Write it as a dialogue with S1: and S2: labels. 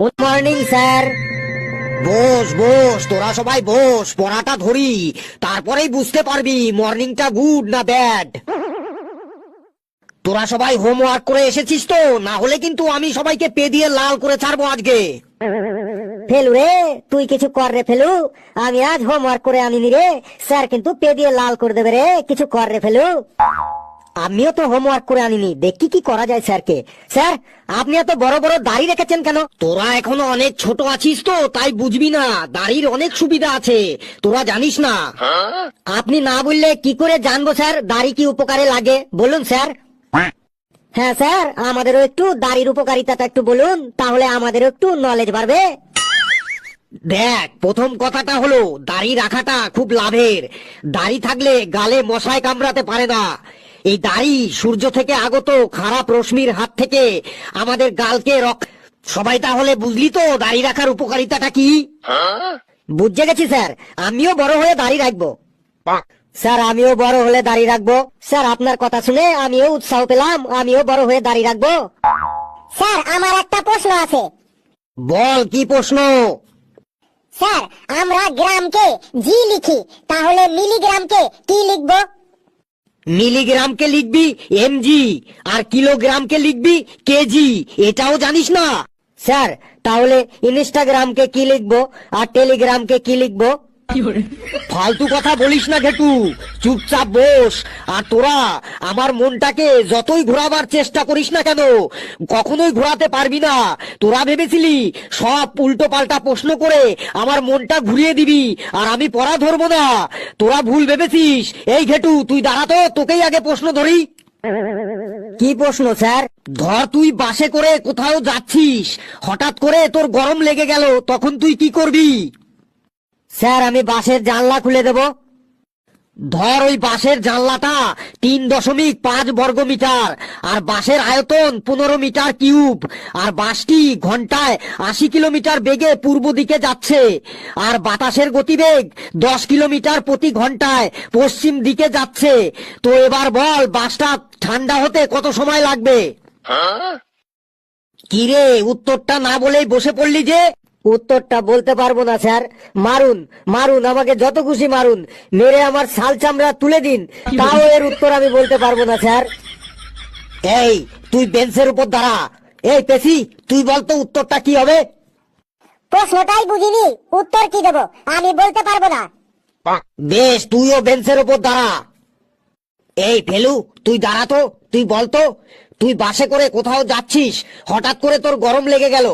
S1: Good morning sir
S2: boss boss তোরা সবাই বস পড়াটা ধরি তারপরেই বুঝতে পারবি মর্নিংটা গুড না ব্যাড। তোরা সবাই হোমওয়ার্ক করে এসেছিস তো না হলে কিন্তু আমি সবাইকে পে দিয়ে লাল করে ছাড়বো আজকে।
S1: ফেলু রে তুই কিছু কর রে ফেলু। আমি আজ হোমওয়ার্ক করে আনিনি রে স্যার কিন্তু পে দিয়ে লাল করে দেবে রে কিছু কর রে ফেলু। আমিও তো হোমওয়ার্ক করে আনিনি। দেখি কি করা যায় স্যারকে। স্যার আপনি এত বড় বড় দাড়ি রেখেছেন কেন?
S2: তোরা এখনও অনেক ছোট আছিস তো তাই বুঝবি না। দাড়ির অনেক সুবিধা আছে। তোরা জানিস না।
S1: আপনি না বললে কি করে জানব স্যার? দাড়ি কি উপকারে লাগে? বলুন স্যার। হ্যাঁ স্যার আমাদেরও একটু দাড়ির উপকারিতাটা একটু বলুন তাহলে আমাদেরও একটু নলেজ বাড়বে।
S2: দেখ প্রথম কথাটা হলো দাড়ি রাখাটা খুব লাভের। দাড়ি থাকলে গালে মশায় কামড়াতে পারে না। এই দাড়ি সূর্য থেকে আগত খারাপ রশ্মির হাত থেকে আমাদের গালকে রক সবাই তাহলে বুঝলি তো দাড়ি রাখার উপকারিতাটা কি?
S1: বুঝে গেছি স্যার। আমিও বড় হয়ে দাড়ি রাখব। স্যার আমিও বড় হলে দাড়ি রাখব। স্যার আপনার কথা শুনে আমিও উৎসাহ পেলাম আমিও বড় হয়ে দাড়ি রাখব।
S3: স্যার আমার একটা প্রশ্ন আছে।
S2: বল কি প্রশ্ন?
S3: স্যার আমরা গ্রামকে জি লিখি তাহলে মিলিগ্রামকে কি লিখব?
S2: মিলিগ্রামকে লিখবি এমজি আর কিলোগ্রামকে লিখবি কেজি এটাও জানিস না?
S1: স্যার, তাহলে ইনস্টাগ্রামকে কি লিখব আর টেলিগ্রামকে কি লিখব?
S2: ফালতু কথা বলিস না ঘেটু চুপচাপ বস। আর তোরা আমার মনটাকে যতই ঘোরাবার চেষ্টা করিস না কেন কখনোই ঘোরাতে পারবি না। তোরা ভেবেছিলি সব উল্টো পাল্টা প্রশ্ন করে আমার মনটা ঘুরিয়ে দিবি আর আমি পড়া ধরবো না। তোরা ভুল ভেবেছিস। এই ঘেটু তুই দাঁড়াতো তোকেই আগে প্রশ্ন ধরি।
S1: কি প্রশ্ন স্যার?
S2: ধর তুই বাসে করে কোথাও যাচ্ছিস। হঠাৎ করে তোর গরম লেগে গেল তখন তুই কি করবি?
S1: স্যার আমি বাসের জানলা খুলে দেবো।
S2: ধর ওই বাসের জানলাটা তিন দশমিক পাঁচ বর্গ মিটার আর বাসের আয়তন পনেরো মিটার কিউব আর বাসটি ঘন্টায় আশি কিলোমিটার বেগে পূর্ব দিকে যাচ্ছে আর বাতাসের গতিবেগ দশ কিলোমিটার প্রতি ঘন্টায় পশ্চিম দিকে যাচ্ছে। তো এবার বল বাসটা ঠান্ডা হতে কত সময় লাগবে? কিরে উত্তরটা না বলেই বসে পড়লি যে?
S1: উত্তরটা বলতে পারব না স্যার। মারুন মারুন আমাকে যত খুশি মারুন। মেরে আমার শাল চামড়া তুলে দিন। তাও এর উত্তর আমি বলতে পারব না স্যার।
S2: এই তুই বেঞ্চের উপর দাঁড়া। এই পেশি তুই বলতো উত্তরটা কি হবে?
S3: প্রশ্নটাই বুঝিনি। উত্তর কি দেবো? আমি বলতে পারব না।
S2: বেশ তুইও বেঞ্চের উপর দাঁড়া। এই ফেলু তুই দাঁড়া তো তুই বলতো তুই বাসে করে কোথাও যাচ্ছিস? হঠাৎ করে তোর গরম লেগে গেল।